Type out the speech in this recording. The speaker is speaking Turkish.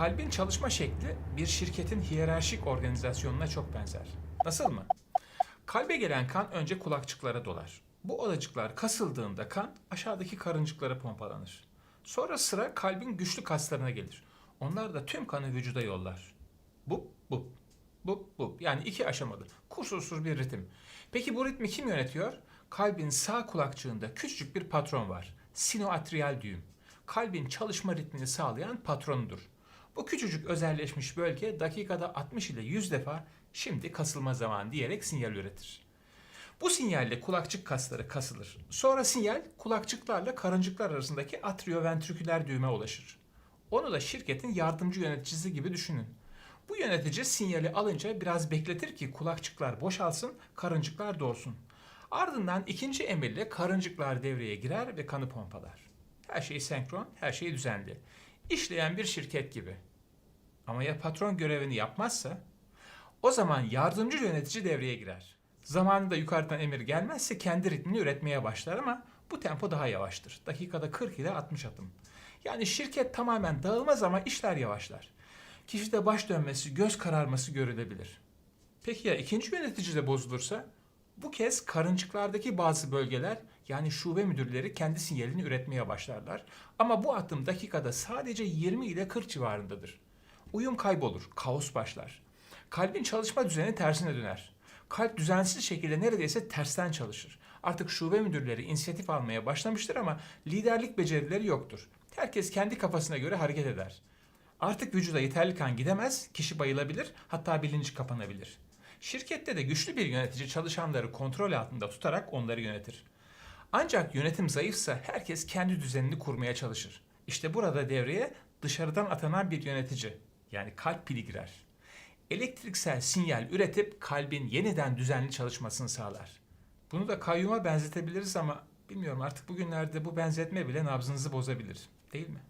Kalbin çalışma şekli bir şirketin hiyerarşik organizasyonuna çok benzer. Nasıl mı? Kalbe gelen kan önce kulakçıklara dolar. Bu odacıklar kasıldığında kan aşağıdaki karıncıklara pompalanır. Sonra sıra kalbin güçlü kaslarına gelir. Onlar da tüm kanı vücuda yollar. Bup bup. Bup bup. Yani iki aşamalı. Kusursuz bir ritim. Peki bu ritmi kim yönetiyor? Kalbin sağ kulakçığında küçücük bir patron var. Sinoatrial düğüm. Kalbin çalışma ritmini sağlayan patronudur. Bu küçücük özelleşmiş bölge dakikada 60 ile 100 defa şimdi kasılma zamanı diyerek sinyal üretir. Bu sinyalle kulakçık kasları kasılır. Sonra sinyal kulakçıklarla karıncıklar arasındaki atrioventriküler düğüme ulaşır. Onu da şirketin yardımcı yöneticisi gibi düşünün. Bu yönetici sinyali alınca biraz bekletir ki kulakçıklar boşalsın, karıncıklar dolsun. Ardından ikinci emirle karıncıklar devreye girer ve kanı pompalar. Her şey senkron, her şey düzenli. İşleyen bir şirket gibi. Ama ya patron görevini yapmazsa? O zaman yardımcı yönetici devreye girer. Zamanında yukarıdan emir gelmezse kendi ritmini üretmeye başlar ama bu tempo daha yavaştır. Dakikada 40 ile 60 adım. Yani şirket tamamen dağılmaz ama işler yavaşlar. Kişide baş dönmesi, göz kararması görülebilir. Peki ya ikinci yönetici de bozulursa? Bu kez karıncıklardaki bazı bölgeler yani şube müdürleri kendi sinyalini üretmeye başlarlar. Ama bu adım dakikada sadece 20 ile 40 civarındadır. Uyum kaybolur, kaos başlar. Kalbin çalışma düzeni tersine döner. Kalp düzensiz şekilde neredeyse tersten çalışır. Artık şube müdürleri inisiyatif almaya başlamıştır ama liderlik becerileri yoktur. Herkes kendi kafasına göre hareket eder. Artık vücuda yeterli kan gidemez, kişi bayılabilir, hatta bilinci kapanabilir. Şirkette de güçlü bir yönetici çalışanları kontrol altında tutarak onları yönetir. Ancak yönetim zayıfsa herkes kendi düzenini kurmaya çalışır. İşte burada devreye dışarıdan atanan bir yönetici, yani kalp pili girer. Elektriksel sinyal üretip kalbin yeniden düzenli çalışmasını sağlar. Bunu da kayyuma benzetebiliriz ama bilmiyorum artık bugünlerde bu benzetme bile nabzınızı bozabilir. Değil mi?